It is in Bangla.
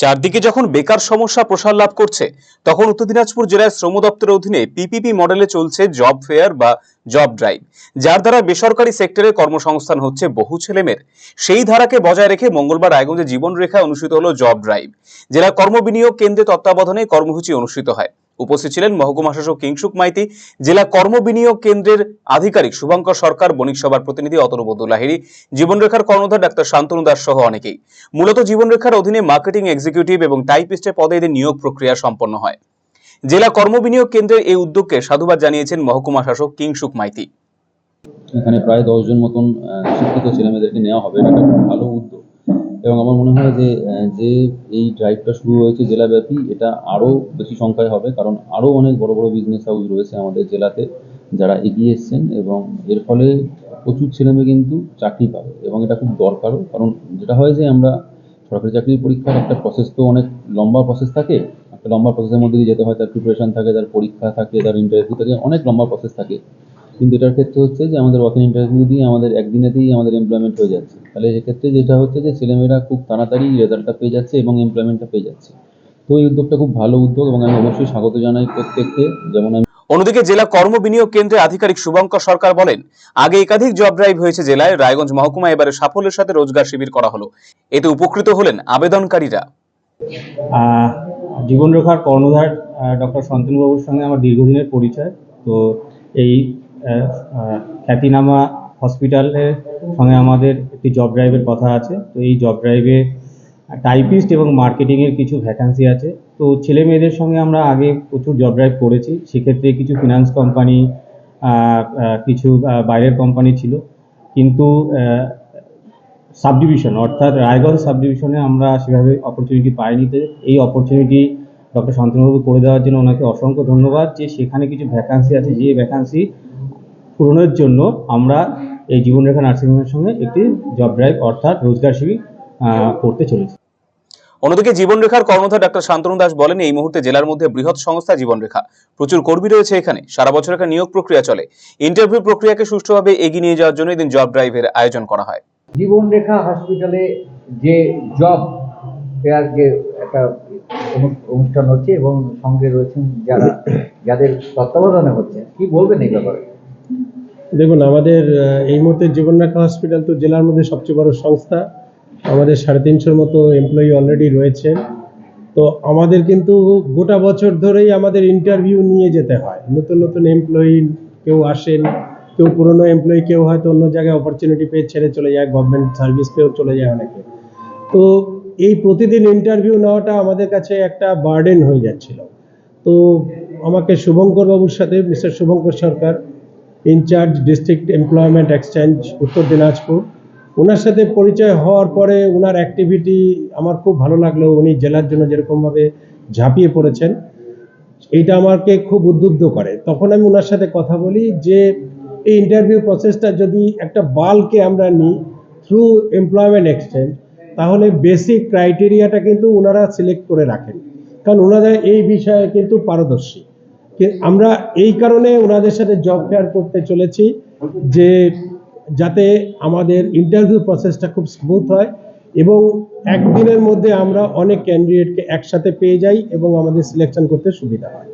চারদিকে যখন বেকার সমস্যা প্রসার লাভ করছে, তখন উত্তর দিনাজপুর জেলার শ্রম দপ্তরের অধীনে পিপিপি মডেলে চলছে জব ফেয়ার বা জব ড্রাইভ যার দ্বারা বেসরকারি সেক্টরে কর্মসংস্থান হচ্ছে বহু ছেলেমেয়ের। সেই ধারাকে বজায় রেখে মঙ্গলবার রায়গঞ্জে জীবনরেখায় অনুষ্ঠিত হলো জব ড্রাইভ জেলা কর্মবিনিয়োগ কেন্দ্রে তত্ত্বাবধানে কর্মসূচি অনুষ্ঠিত হয়। উপস্থিত ছিলেন মহকুমা শাসক কিংসুক মাইতি, জেলা কর্মবিনিয়োগ কেন্দ্রের আধিকারিক শুভঙ্কর সরকার, বণিক সভার প্রতিনিধি অতনুবদ্দু লাহিড়ী জীবনরেখার কর্ণধার ডাক্তার শান্তনু দাস সহ অনেকেই। মূলত জীবনরেখার অধীনে মার্কেটিং এক্সিকিউটিভ এবং টাইপিস্টের পদে এদের নিয়োগ প্রক্রিয়া সম্পন্ন হয়। জেলা কর্মবিনিয়োগ কেন্দ্রের এই উদ্যোগকে সাধুবাদ জানিয়েছেন মহকুমা শাসক কিংসুক মাইতি। এখানে প্রায় দশজন মতন শিক্ষিত ছেলেমেয়েদেরকে নেওয়া হবে, এটা ভালো উদ্যোগ। এবং আমার মনে হয় যে যে এই ড্রাইভটা শুরু হয়েছে জেলাব্যাপী, এটা আরও বেশি সংখ্যায় হবে। কারণ আরও অনেক বড় বড় বিজনেস হাউস রয়েছে আমাদের জেলাতে যারা এগিয়ে এসছেন এবং এর ফলে প্রচুর ছেলেমেয়ে কিন্তু চাকরি পাবে এবং এটা খুব দরকারও। কারণ যেটা হয় যে, আমরা সরকারি চাকরির পরীক্ষার একটা প্রসেস তো অনেক লম্বা প্রসেস থাকে। একটা লম্বা প্রসেসের মধ্যে দিয়ে যেতে হয়, তার প্রিপারেশন থাকে, তার পরীক্ষা থাকে, তার ইন্টারভিউ থাকে, অনেক লম্বা প্রসেস থাকে। কিন্তু এটার ক্ষেত্রে হচ্ছে যে আমাদের ওয়াকিং ইন্টারভিউ দিয়ে আমাদের একদিনেতেই আমাদের এমপ্লয়মেন্ট হয়ে যাচ্ছে। তাহলে সেক্ষেত্রে যেটা হচ্ছে যে ছেলেমেয়েরা খুব তাড়াতাড়ি রেজাল্টটা পেয়ে যাচ্ছে এবং এমপ্লয়মেন্টটা পেয়ে যাচ্ছে। তো এই উদ্যোগটা খুব ভালো উদ্যোগ এবং আমি অবশ্যই স্বাগত জানাই প্রত্যেককে। যেমন আমি অন্যদিকে জেলা কর্ম বিনিয়োগ কেন্দ্রের আধিকারিক শুভঙ্কর সরকার বলেন আগে একাধিক জব ড্রাইভ হয়েছে জেলায় রায়গঞ্জ মহকুমা এবারে সাফল্যের সাথে রোজগার শিবির করা হলো। এতে উপকৃত হলেন আবেদনকারীরা। আহ, জীবনরেখার কর্ণধার ডক্টর শান্তনুবাবুর সঙ্গে আমার দীর্ঘদিনের পরিচয়। তো এই খ্যাতিনামা হসপিটালের সঙ্গে আমাদের একটি জব ড্রাইভের কথা আছে। তো এই জব ড্রাইভে টাইপিস্ট এবং মার্কেটিংয়ের কিছু ভ্যাকান্সি আছে। তো ছেলে মেয়েদের সঙ্গে আমরা আগে প্রচুর জব ড্রাইভ করেছি। সেক্ষেত্রে কিছু ফিনান্স কোম্পানি কিছু বাইরের কোম্পানি ছিল। কিন্তু আহ, সাব ডিভিশন অর্থাৎ রায়গঞ্জ সাব ডিভিশনে আমরা সেভাবে অপরচুনিটি পাইনি। তো এই অপরচুনিটি ডক্টর শান্তনুবাবু করে দেওয়ার জন্য ওনাকে অসংখ্য ধন্যবাদ যে সেখানে কিছু ভ্যাকান্সি আছে। যে ভ্যাকান্সি পূরণের জন্য আমরা এই জীবনরেখা নার্সিংহোমের সঙ্গে একটি জব ড্রাইভ অর্থাৎ রোজগার শিবির করতে চলেছি। অন্যদিকে জীবনরেখার কর্ণধার ডাক্তার শান্তনু দাস বলেন এই মুহূর্তে জেলার মধ্যে বৃহৎ সংস্থা জীবনরেখা প্রচুর কর্মী রয়েছে এখানে। সারা বছর একটা নিয়োগ প্রক্রিয়া চলে। ইন্টারভিউ প্রক্রিয়াকে সুষ্ঠুভাবে এগিয়ে নিয়ে যাওয়ার জন্য এদিন জব ড্রাইভের আয়োজন করা হয়। জীবনরেখা হসপিটালে যে জব ফেয়ার যে একটা অনুষ্ঠান হচ্ছে এবং সঙ্গে রয়েছেন যারা যাদের তত্ত্বাবধানে হচ্ছে। কি বলবেন এই ব্যাপারে? দেখুন, আমাদের এই মুহূর্তে জীবনরেখা হসপিটাল তো জেলার মধ্যে সবচেয়ে বড় সংস্থা। আমাদের সাড়ে তিনশোর মতো এমপ্লয়ি অলরেডি রয়েছেন। তো আমাদের কিন্তু গোটা বছর ধরেই আমাদের ইন্টারভিউ নিয়ে যেতে হয়। নতুন নতুন এমপ্লয়ি কেউ আসেন, কেউ পুরনো এমপ্লয়ি কেউ হয়তো অন্য জায়গায় অপরচুনিটি পেয়ে ছেড়ে চলে যায় গভর্নমেন্ট সার্ভিস পেয়েও চলে যায় অনেকে। তো এই প্রতিদিন ইন্টারভিউ নেওয়াটা আমাদের কাছে একটা বার্ডেন হয়ে যাচ্ছিল। তো আমাকে শুভঙ্কর বাবুর সাথে mister Subhankar Sarkar incharge district employment exchange Uttar Dinajpur. ওনার সাথে পরিচয় হওয়ার পরে ওনার অ্যাক্টিভিটি আমার খুব ভালো লাগল। উনি জেলার জন্য যেরকমভাবে ঝাঁপিয়ে পড়েছেন, এইটা আমাকে খুব উদ্বুদ্ধ করে। তখন আমি ওনার সাথে কথা বলি যে, এই ইন্টারভিউ প্রসেসটা যদি একটা বালকে আমরা নিই থ্রু এমপ্লয়মেন্ট এক্সচেঞ্জ তাহলে বেসিক ক্রাইটেরিয়াটা কিন্তু ওনারা সিলেক্ট করে রাখেন। কারণ ওনারা এই বিষয়ে কিন্তু পারদর্শী। আমরা এই কারণে ওনাদের সাথে জব ফেয়ার করতে চলেছি যে যাতে আমাদের ইন্টারভিউ প্রসেসটা খুব স্মুথ হয় এবং একদিনের মধ্যে আমরা অনেক ক্যান্ডিডেটকে একসাথে পেয়ে যাই এবং আমাদের সিলেকশন করতে সুবিধা হয়।